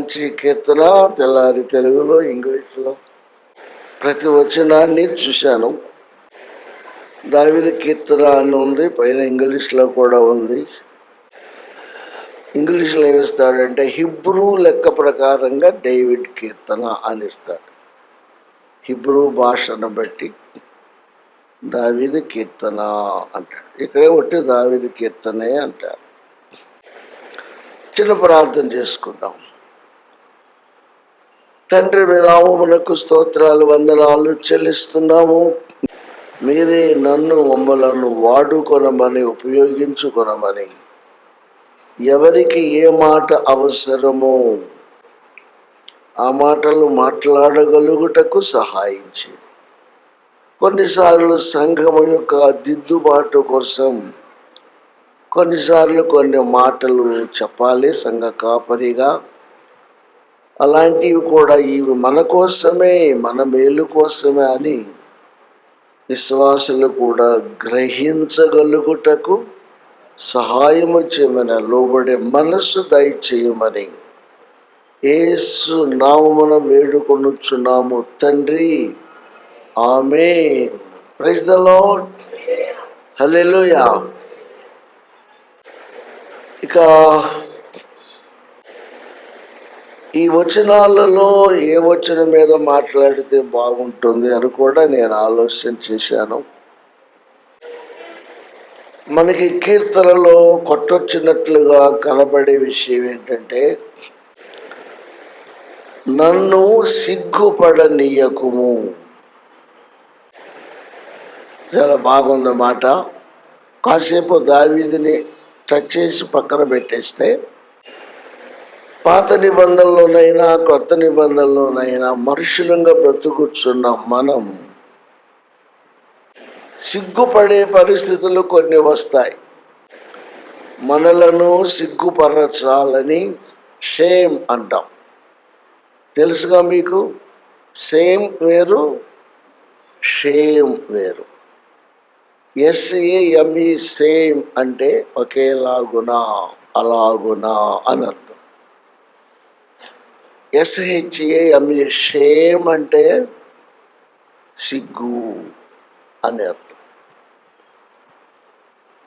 మంచి కీర్తన తెల్లారి తెలుగులో ఇంగ్లీష్లో. ప్రతి వచనాన్ని చూశాను. దావిద కీర్తన అని ఉంది పైన ఇంగ్లీష్లో కూడా ఉంది. ఇంగ్లీష్లో ఏమిస్తాడంటే హిబ్రూ లెక్క ప్రకారంగా డేవిడ్ కీర్తన అని ఇస్తాడు. హిబ్రూ భాషను బట్టి దావిది కీర్తన అంటాడు. ఇక్కడే ఒట్టి దావిది కీర్తనే అంటారు చిన్న ప్రార్థన చేసుకుందాం. తండ్రి మీ నామమునకు స్తోత్రాలు వందనాలు చెల్లిస్తున్నాము. మీరే నన్ను మమ్మలను వాడుకొనమని ఉపయోగించుకొనమని. ఎవరికి ఏ మాట అవసరమో ఆ మాటలు మాట్లాడగలుగుటకు సహాయించి. కొన్నిసార్లు సంఘం యొక్క దిద్దుబాటు కోసం కొన్నిసార్లు కొన్ని మాటలు చెప్పాలి సంఘ కాపరిగా. అలాంటివి కూడా ఇవి మన కోసమే మన మేలు కోసమే అని విశ్వాసులు కూడా గ్రహించగలుగుటకు సహాయము చేయమని లోబడే మనస్సు దయచేయమని ఏసు నామమున వేడుకొనుచున్నాము. తండ్రి ఆమె ప్రైజ్ ద లాడ్ హల్లెలూయా ఇక ఈ వచనాలలో ఏ వచనం మీద మాట్లాడితే బాగుంటుంది అని కూడా నేను ఆలోచన చేశాను. మనకి కీర్తనలో కొట్టొచ్చినట్లుగా కనబడే విషయం ఏంటంటే నన్ను సిగ్గుపడనీయకుము. చాలా బాగుందన్నమాట. కాసేపు దావీదిని టచ్ చేసి పక్కన పెట్టేస్తే పాత నిబంధనలోనైనా కొత్త నిబంధనలోనైనా మనుషులంగా బ్రతుకుచున్న మనం సిగ్గుపడే పరిస్థితులు కొన్ని వస్తాయి. మనలను సిగ్గుపరచాలని షేమ్ అంటాం. తెలుసుగా మీకు? సేమ్ వేరు షేమ్ వేరు. ఎస్ఏఎంఈ సేమ్ అంటే ఒకేలాగునా అలాగునా అని అర్థం. ఎస్హెచ్ఏఎంఈ షేమ్ అంటే సిగ్గు అని అర్థం.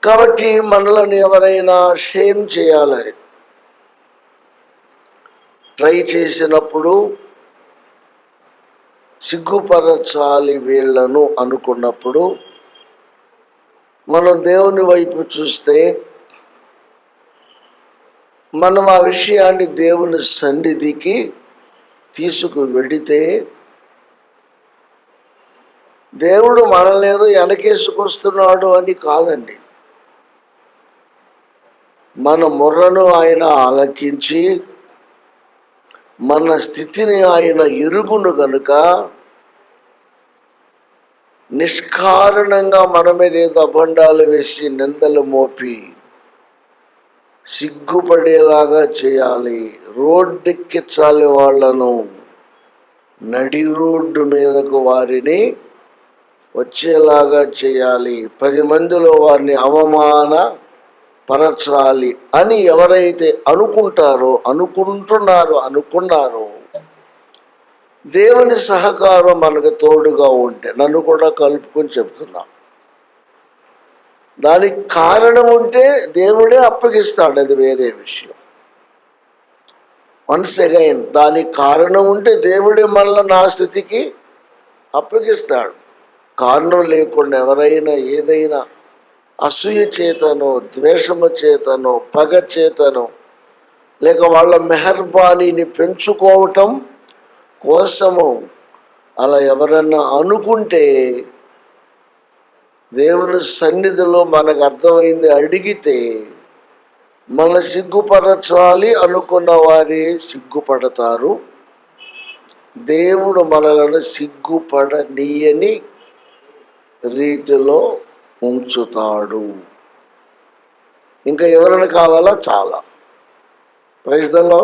కాబట్టి మనలను ఎవరైనా షేమ్ చేయాలని ట్రై చేసినప్పుడు సిగ్గుపరచాలి వీళ్ళను అనుకున్నప్పుడు మనం దేవుని వైపు చూస్తే మనం ఆ విషయాన్ని దేవుని సన్నిధికి తీసుకు వెడితే దేవుడు మనల్ని ఏదో వెనకేసుకొస్తున్నాడు అని కాదండి. మన ముర్రను ఆయన ఆలకించి మన స్థితిని ఆయన ఎరుగును గనుక నిష్కారణంగా మన మీద ఏదో అభండాలు వేసి నిందలు మోపి సిగ్గుపడేలాగా చేయాలి. రోడ్డెక్కించాలి వాళ్ళను. నడి రోడ్డు మీదకు వారిని వచ్చేలాగా చేయాలి. పది మందిలో వారిని అవమాన పరచాలి అని ఎవరైతే అనుకుంటారో అనుకుంటున్నారో అనుకున్నారో దేవుని సహకారం మనకు తోడుగా ఉంటే నన్ను కూడా కలుపుకొని చెప్తున్నాను దానికి కారణం ఉంటే దేవుడే అప్పగిస్తాడు అది వేరే విషయం. వన్స్ అగైన్ దానికి కారణం ఉంటే దేవుడే మళ్ళీ నా స్థితికి అప్పగిస్తాడు. కారణం లేకుండా ఎవరైనా ఏదైనా అసూయ చేతనో ద్వేషము చేతనో పగ చేతనో లేక వాళ్ళ మెహర్బానీని పెంచుకోవటం కోసము అలా ఎవరన్నా అనుకుంటే దేవుని సన్నిధిలో మనకు అర్థమైంది అడిగితే మన సిగ్గుపరచాలి అనుకున్న వారే సిగ్గుపడతారు. దేవుడు మనలను సిగ్గుపడనీయని రీతిలో ఉంచుతాడు. ఇంకా ఎవరైనా కావాలా? చాలా. ప్రైజ్లలో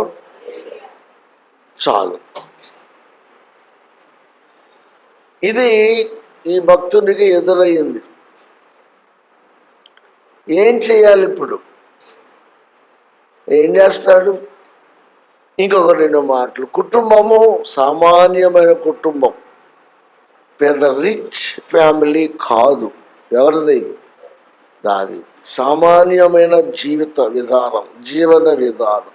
చాలు. ఇది ఈ భక్తునికి ఎదురయ్యింది. ఏం చేయాలి ఇప్పుడు? ఏం చేస్తాడు? ఇంకొక రెండు మాటలు. కుటుంబము సామాన్యమైన కుటుంబం. పెద్ద రిచ్ ఫ్యామిలీ కాదు. ఎవరిది? దావి. సామాన్యమైన జీవిత విధానం జీవన విధానం.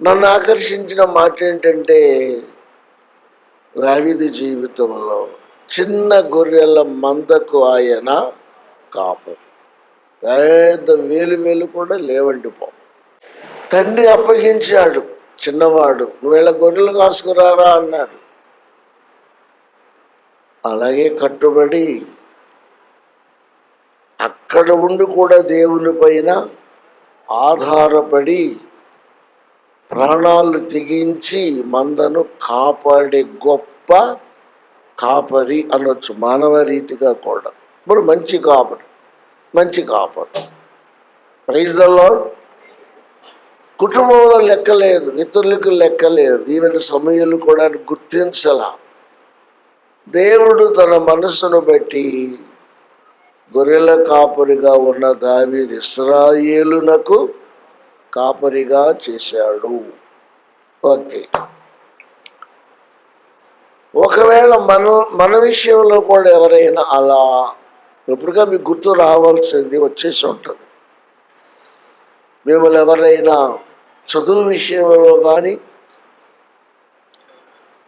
నన్ను ఆకర్షించిన మాట ఏంటంటే దావిది జీవితంలో చిన్న గొర్రెల మందకు ఆయన కాపు. పెద్ద వేలు వేలు కూడా లేవండి పో తండ్రి అప్పగించాడు చిన్నవాడు. నువ్వేళ గొర్రెలు కాసుకురారా అన్నాడు. అలాగే కట్టుబడి అక్కడ ఉండి కూడా దేవుని పైన ఆధారపడి ప్రాణాలు తెగించి మందను కాపాడే గొప్ప కాపరి అనొచ్చు మానవ రీతిగా కూడా. ఇప్పుడు మంచి కాపర్ మంచి కాపర్. ప్రైజ్ ద కుటుంబంలో లెక్కలేదు ఇతరులకు లెక్కలేదు ఈవెన్ సమయాలు కూడా గుర్తించలా. దేవుడు తన మనస్సును బట్టి గొర్రెల కాపరిగా ఉన్న దావి ఇస్రాయేలునకు కాపరిగా చేశాడు. ఓకే. ఒకవేళ మన మన విషయంలో కూడా ఎవరైనా అలా ఎప్పుడుగా మీకు గుర్తు రావాల్సింది వచ్చేసి ఉంటుంది. మిమ్మల్ని ఎవరైనా చదువు విషయంలో కానీ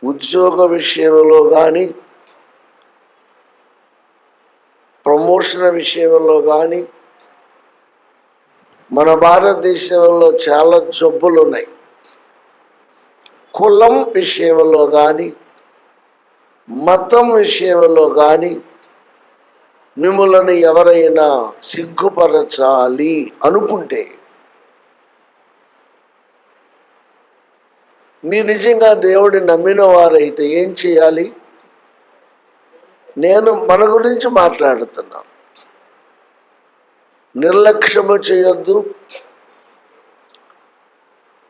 ఉద్యోగ విషయంలో కానీ ప్రమోషన్ విషయంలో కానీ మన భారతదేశంలో చాలా జబ్బులు ఉన్నాయి కులం విషయంలో కానీ మతం విషయంలో కానీ మిమ్మల్ని ఎవరైనా సిగ్గుపరచాలి అనుకుంటే మీరు నిజంగా దేవుడి నమ్మిన వారైతే ఏం చేయాలి? నేను మన గురించి మాట్లాడుతున్నాను నిర్లక్ష్యము చేయొద్దు.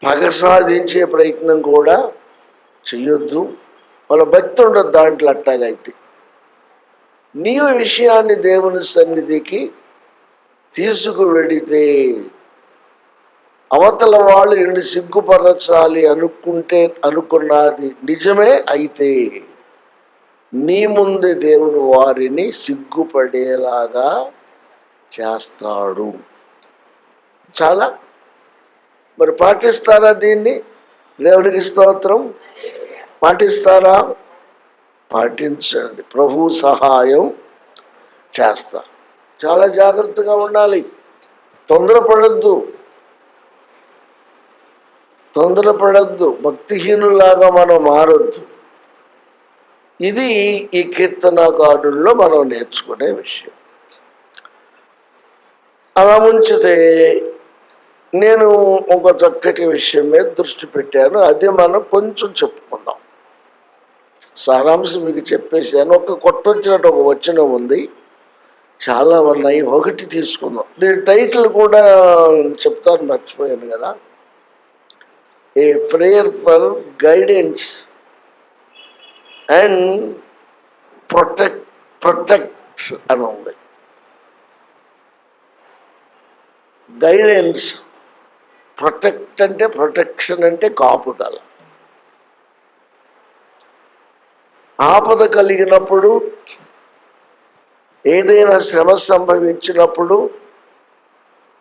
పగ సాధించే ప్రయత్నం కూడా చేయొద్దు. వాళ్ళ భక్తి ఉండదు దాంట్లో అట్టాగైతే. నీ విషయాన్ని దేవుని సన్నిధికి తీసుకువెడితే అవతల వాళ్ళు నిన్ను సిగ్గుపరచాలి అనుకుంటే అనుకున్నది నిజమే అయితే నీ ముందే దేవుడు వారిని సిగ్గుపడేలాగా చేస్తాడు. చాలా? మరి పాటిస్తారా దీన్ని? దేవునికి స్తోత్రం. పాటిస్తారా? పాటించండి. ప్రభు సహాయం చేస్తా. చాలా జాగ్రత్తగా ఉండాలి. తొందరపడద్దు. తొందరపడద్దు. భక్తిహీనులాగా మనం మారొద్దు. ఇది ఈ కీర్తనకారుల్లో మనం నేర్చుకునే విషయం. అలా ముంచితే నేను ఒక చక్కటి విషయం మీద దృష్టి పెట్టాను. అది మనం కొంచెం చెప్పుకుందాం. సారాంశం మీకు చెప్పేసాను ఒక కొట్టొచ్చినట్టు ఒక వచనం ఉంది. చాలా ఉన్నాయి. ఒకటి తీసుకుందాం. దీని టైటిల్ కూడా చెప్తాను మర్చిపోయాను కదా. A prayer for guidance and protect protects అని ఉంది. గైడెన్స్ ప్రొటెక్ట్ అంటే ప్రొటెక్షన్ అంటే కాపుదల. ఆపద కలిగినప్పుడు ఏదైనా శ్రమ సంభవించినప్పుడు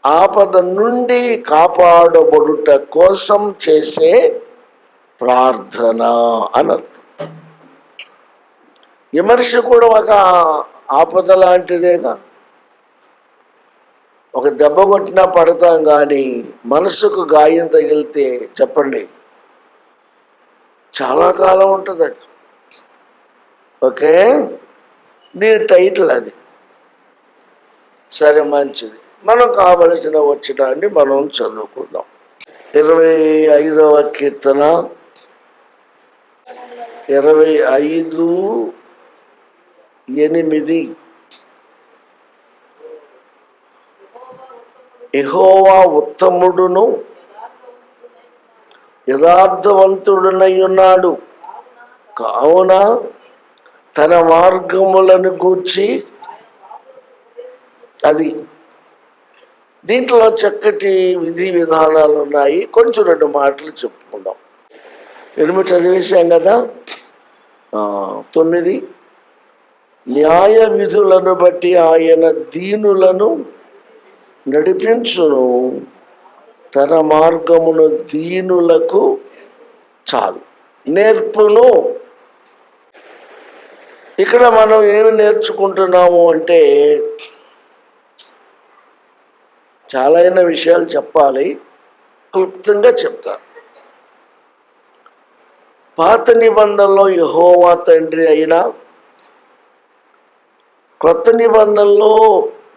ఆపద నుండి కాపాడబడుట కోసం చేసే ప్రార్థన అనర్థం. విమర్శ కూడా ఒక ఆపద లాంటిదేగా. ఒక దెబ్బ కొట్టినా పడతాం కానీ మనసుకు గాయం తగిలితే చెప్పండి చాలా కాలం ఉంటుంది అది ఓకే? దీని టైటిల్ అది. సరే మంచిది. మనం కావలసిన వచ్చినాన్ని మనం చదువుకుందాం. ఇరవై ఐదవ కీర్తన. ఇరవై ఐదు ఎనిమిది. ఎహోవా ఉత్తముడును యథార్థవంతుడునై ఉన్నాడు. కావున తన మార్గములను గూర్చి అది. దీంట్లో చక్కటి విధి విధానాలు ఉన్నాయి. కొంచెం రెండు మాటలు చెప్పుకుందాం. ఎనిమిది చదివేశాం కదా? తొమ్మిది. న్యాయ విధులను బట్టి ఆయన దీనులను నడిపించును. తన మార్గమును దీనులకు చాలు. నేర్పును. ఇక్కడ మనం ఏమి నేర్చుకుంటున్నాము అంటే చాలా అయిన విషయాలు చెప్పాలి. క్లుప్తంగా చెప్తారు పాత నిబంధనలో యహోవా తండ్రి అయినా క్రొత్త నిబంధనలో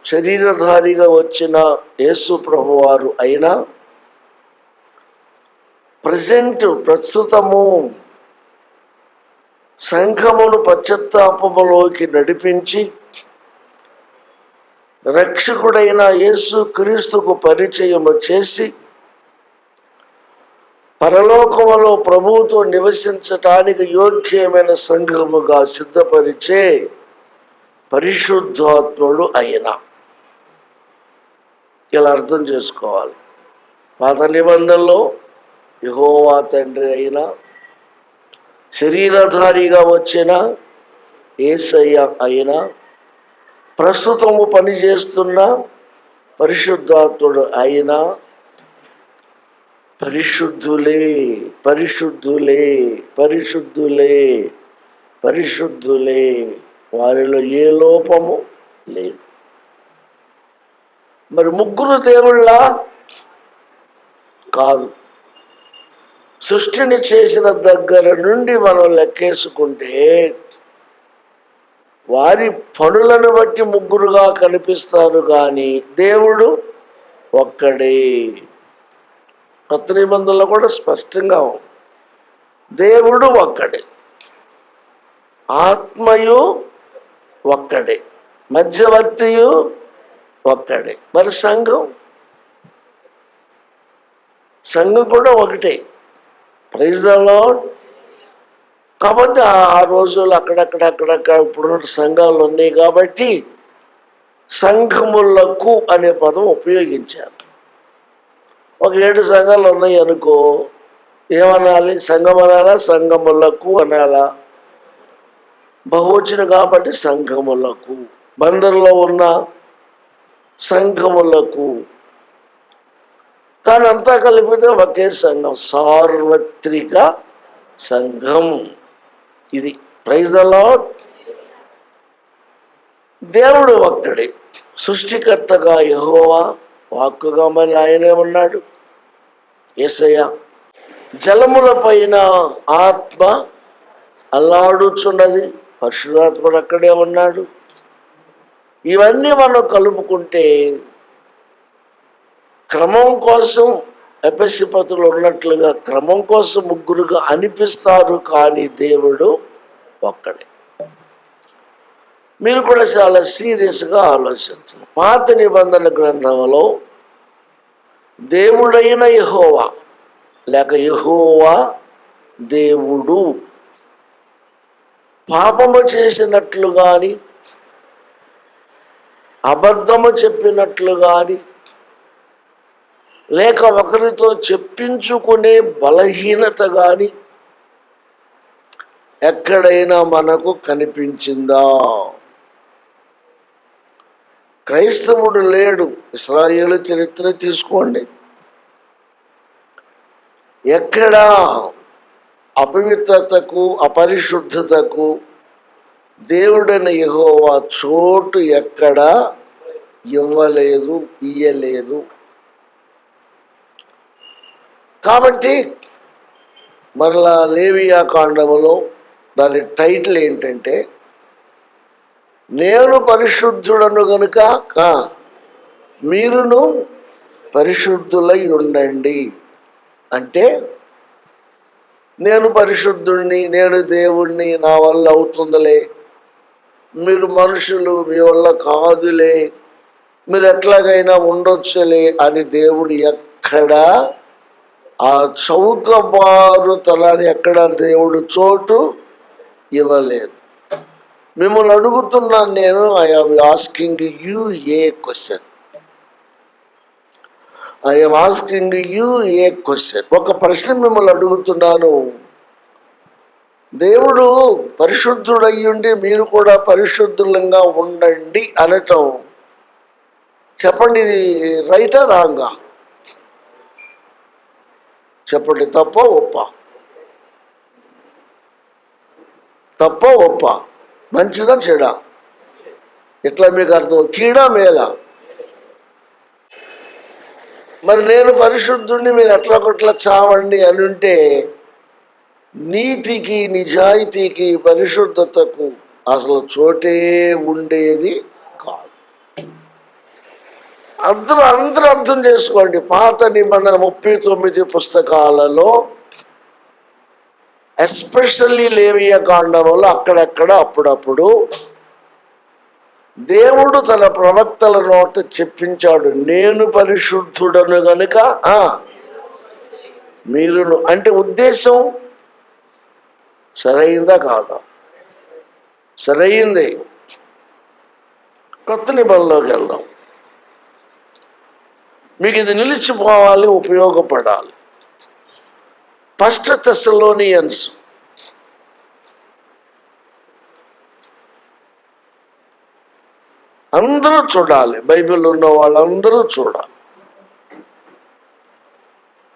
శరీరధారిగా వచ్చిన యేసు ప్రభువారు అయినా ప్రజెంట్ ప్రస్తుతము సంఘమును పశ్చత్తాపములోకి నడిపించి రక్షకుడైన యేసు క్రీస్తుకు పరిచయము చేసి పరలోకములో ప్రభువుతో నివసించటానికి యోగ్యమైన సంఘముగా సిద్ధపరిచే పరిశుద్ధాత్ముడు అయిన. ఇలా అర్థం చేసుకోవాలి. పాత నిబంధనలో యహోవా తండ్రి అయిన శరీరధారిగా వచ్చిన ఏసయ్య అయిన ప్రస్తుతము పనిచేస్తున్న పరిశుద్ధాత్ముడు అయిన పరిశుద్ధులే పరిశుద్ధులే పరిశుద్ధులే పరిశుద్ధులే. వారిలో ఏ లోపము లేదు. మరి ముగ్గురు దేవుళ్ళ కాదు. సృష్టిని చేసిన దగ్గర నుండి మనం లెక్కేసుకుంటే వారి పనులను బట్టి ముగ్గురుగా కనిపిస్తారు కానీ దేవుడు ఒక్కడే. కొత్త నిబంధనలో కూడా స్పష్టంగా దేవుడు ఒక్కడే. ఆత్మయు ఒక్కడే. మధ్యవర్తియు ఒక్కడే. మరి సంఘం? సంఘం కూడా ఒకటే. ప్రైజ్ ద కాబట్టి ఆ- రోజులు అక్కడక్కడ అక్కడక్కడ ఇప్పుడున్న సంఘాలు ఉన్నాయి కాబట్టి సంఘములకు అనే పదం ఉపయోగించారు. ఒక ఏడు సంఘాలు ఉన్నాయి అనుకో ఏమనాలి? సంఘం అనాలా? సంఘములకు అనాలా? బహువచన కాబట్టి సంఘములకు బందరులో ఉన్న సంఘములకు కానీ అంతా కలిపితే ఒకే సంఘం సార్వత్రిక సంఘం. ఇది ప్రైజ్ అలా దేవుడు ఒక్కడే సృష్టికర్తగా యహోవా వాక్కుగా మరి ఆయనే ఉన్నాడు. ఏసయ్య జలముల పైన ఆత్మ అల్లాడుచున్నది పరశురాత్ముడు అక్కడే ఉన్నాడు. ఇవన్నీ మనం కలుపుకుంటే క్రమం కోసం ఎపసిపతులు ఉన్నట్లుగా క్రమం కోసం ముగ్గురుగా అనిపిస్తారు కానీ దేవుడు ఒక్కడే. మీరు కూడా చాలా సీరియస్గా ఆలోచించాలి పాత నిబంధన గ్రంథంలో దేవుడైన యహోవా లేక యహోవా దేవుడు పాపము చేసినట్లు కానీ అబద్ధము చెప్పినట్లు కానీ లేక ఒకరితో చెప్పించుకునే బలహీనత కానీ ఎక్కడైనా మనకు కనిపించిందా? క్రైస్తవుడు లేడు. ఇస్రాయేలు చరిత్ర తీసుకోండి. ఎక్కడా అపవిత్రతకు అపరిశుద్ధతకు దేవుడైన యహోవా చోటు ఎక్కడా ఇవ్వలేదు ఇయ్యలేదు. కాబట్టి మరలా లేవియా కాండములో దాని టైటిల్ ఏంటంటే నేను పరిశుద్ధుడను గనుక మీరును పరిశుద్ధులై ఉండండి. అంటే నేను పరిశుద్ధుణ్ణి నేను దేవుణ్ణి నా వల్ల అవుతుందిలే. మీరు మనుషులు మీ వల్ల కాదులే. మీరు ఎట్లాగైనా ఉండొచ్చులే అని దేవుడు ఎక్కడా ఆ చౌకబారు తలాన్ని ఎక్కడ దేవుడు చోటు ఇవ్వలేదు. మిమ్మల్ని అడుగుతున్నాను నేను I asking you a question I'm asking you a question ఒక ప్రశ్న మిమ్మల్ని అడుగుతున్నాను. దేవుడు పరిశుద్ధుడయ్యుండి మీరు కూడా పరిశుద్ధులంగా ఉండండి అనటం. చెప్పండి ఇది రైటా రాంగా? చెప్పండి తప్ప ఒప్ప? తప్ప ఒప్ప? మంచిదా చెడా? ఇట్లా మీకు అర్థం? కీడా మేలా? మరి నేను పరిశుద్ధుడిని మీరు ఎట్లా కొట్లా చావండి అని ఉంటే నీతికి నిజాయితీకి పరిశుద్ధతకు అసలు చోటే ఉండేది అందరూ అందరూ అర్థం చేసుకోండి. పాత నిబంధన ముప్పై తొమ్మిది పుస్తకాలలో ఎస్పెషల్లీ లేవియ కాండంలో అక్కడక్కడ అప్పుడప్పుడు దేవుడు తన ప్రవక్తల నోట చెప్పించాడు నేను పరిశుద్ధుడను గనుక మీరు అంటే ఉద్దేశం సరైందా కాదా? సరైంది. కొత్త నిబంధనలోకి వెళ్దాం. మీకు ఇది నిలిచిపోవాలి ఉపయోగపడాలి. ఫస్ట్ తెసలోనియన్స్ అందరూ చూడాలి బైబిల్ ఉన్న వాళ్ళందరూ చూడాలి.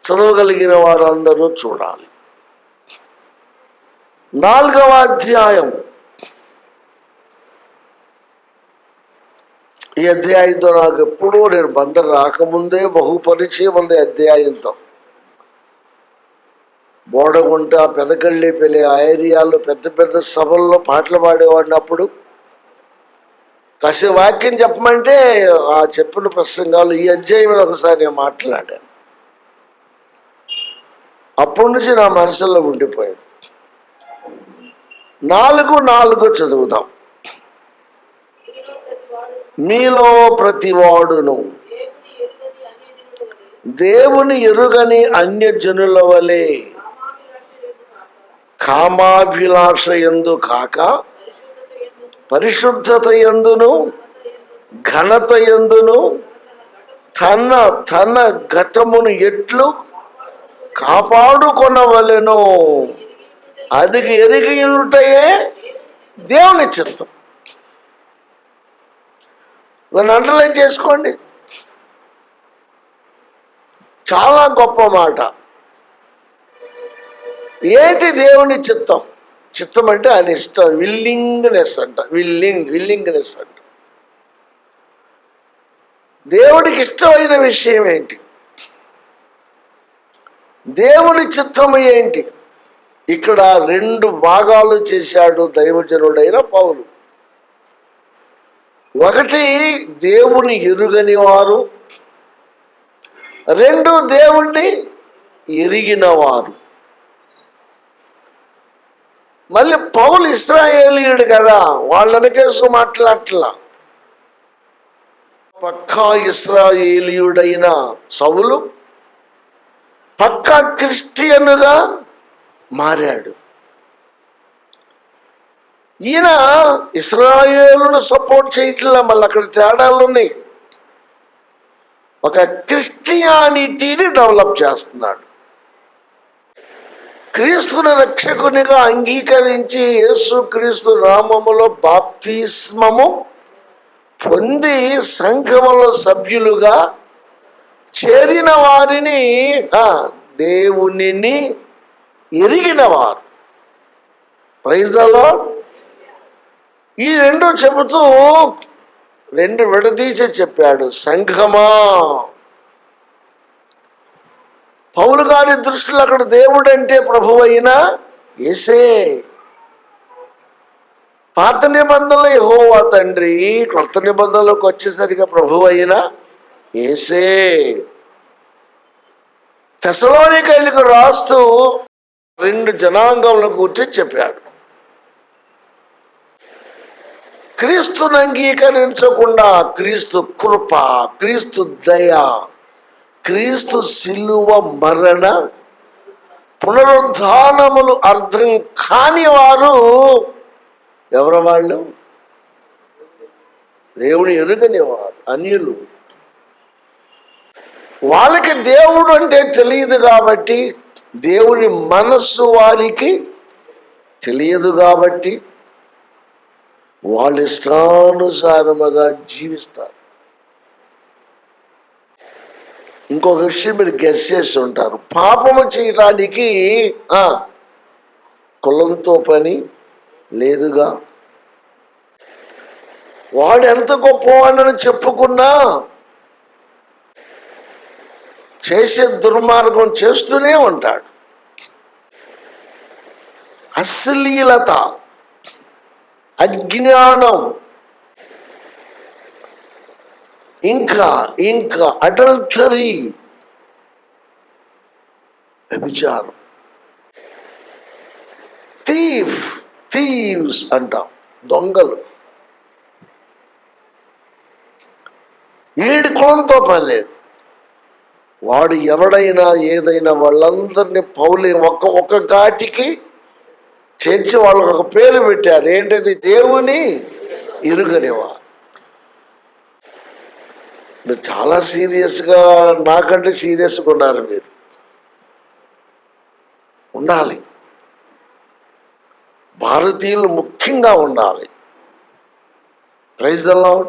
చదవగలిగిన వారందరూ చూడాలి. నాలుగవ అధ్యాయం. ఈ అధ్యాయంతో నాకు ఎప్పుడూ నేను బందరు రాకముందే బహు పరిచయం ఉంది అధ్యాయంతో. బోడగుంట పెదకళ్ళి పెళ్ళి ఆ ఏరియాలో పెద్ద పెద్ద సభల్లో పాటలు పాడేవాడిని అప్పుడు కాసేపు వాక్యం చెప్పమంటే ఆ చెప్పిన ప్రసంగాలు ఈ అధ్యాయం మీద ఒకసారి నేను మాట్లాడాను. అప్పటి నుంచి నా మనసులో ఉండిపోయింది. నాలుగు నాలుగు చదువుదాం. మీలో ప్రతివాడును. దేవుని ఎరుగని అన్యజనుల వలె కామాభిలాష ఎందు కాక పరిశుద్ధత ఎందును ఘనత ఎందును తన తన ఘటమును ఎట్లు కాపాడుకొనవలెను. అది ఎరిగి ఉంటాయే దేవుని చిత్తం. నన్ను అండర్లైన్ చేసుకోండి. చాలా గొప్ప మాట. ఏంటి దేవుని చిత్తం? చిత్తం అంటే ఆయన ఇష్టం విల్లింగ్నెస్ అంట. విల్లింగ్ విల్లింగ్నెస్ అంట. దేవుడికి ఇష్టమైన విషయం ఏంటి? దేవుని చిత్తము ఏంటి? ఇక్కడ రెండు భాగాలు చేశాడు దైవజనుడైన పౌలు. ఒకటి దేవుని ఎరుగని వారు రెండు దేవుణ్ణి ఎరిగిన వారు. మళ్ళీ పౌలు ఇస్రాయేలీయుడు కదా వాళ్ళనికేసు మాట్లాడలా పక్కా ఇస్రాయేలీయుడైన సౌలు పక్కా క్రిస్టియన్గా మారాడు. ఈయన ఇస్రాయేలును సపోర్ట్ చేయట్లా మళ్ళీ అక్కడ తేడాలు ఉన్నాయి. ఒక క్రిస్టియానిటీని డెవలప్ చేస్తున్నాడు. క్రీస్తుని రక్షకునిగా అంగీకరించి యేసు క్రీస్తు నామములో బాప్తిస్మము పొంది సంఘములో సభ్యులుగా చేరిన వారిని దేవునిని ఎరిగిన వారు. ప్రైజ్లలో ఈ రెండు చెబుతూ రెండు విడదీసి చెప్పాడు సంఘమా. పౌలు గారి దృష్టిలో అక్కడ దేవుడు అంటే ప్రభు అయినా ఏసే పాత నిబంధనలు యహోవా తండ్రి కొత్త నిబంధనలకు వచ్చేసరిగా ప్రభు అయినా ఏసే తెసలోనికైలకు రాస్తూ రెండు జనాంగముల గురించి చెప్పాడు. క్రీస్తును అంగీకరించకుండా క్రీస్తు కృప క్రీస్తు దయ క్రీస్తు శిలువ మరణ పునరుద్ధానములు అర్థం కాని వారు ఎవరు వాళ్ళు? దేవుని ఎరుగని వారు అన్యులు. వాళ్ళకి దేవుడు అంటే తెలియదు కాబట్టి దేవుని మనస్సు వారికి తెలియదు కాబట్టి వాళ్ళు ఇష్టానుసారముగా జీవిస్తారు. ఇంకొక విషయం మీరు గెస్ చేసి ఉంటారు. పాపము చేయడానికి కులంతో పని లేదుగా. వాడు ఎంత గొప్పవాడని చెప్పుకున్నా చేసే దుర్మార్గం చేస్తూనే ఉంటాడు. అశ్లీలత. అజ్ఞానం. ఇంకా ఇంకా అడల్టరీ వ్యభిచారం. థీఫ్ థీవ్స్ అంటాం దొంగలు. ఏడు కులంతో పని లేదు. వాడు ఎవడైనా ఏదైనా వాళ్ళందరినీ పౌలి ఒక్క ఒక్క ఘాటికి చేర్చి వాళ్ళకు ఒక పేరు పెట్టారు. ఏంటది? దేవుని ఇరుగనివా? మీరు చాలా సీరియస్గా నాకంటే సీరియస్గా ఉన్నారు మీరు. ఉండాలి. భారతీయులు ముఖ్యంగా ఉండాలి. ప్రైజ్ ద లాడ్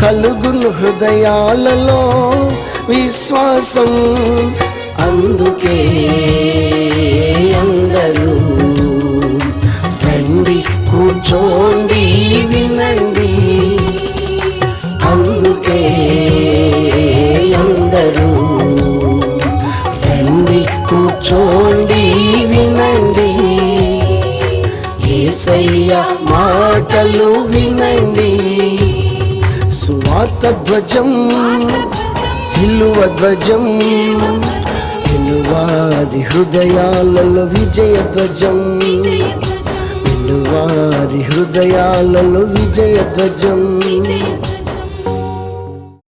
కలుగును హృదయాలలో విశ్వాసం. అందుకే అందరూ రండి కూర్చోండి వినండి. అందుకే అందరూ రండి కూర్చోండి వినండి. ఏసయ్య మాటలు వినండి. సువార్త సిలువ ధ్వజం వినువారి హృదయాలలో విజయ ధ్వజం వినువారి హృదయాలలో విజయ ధ్వజం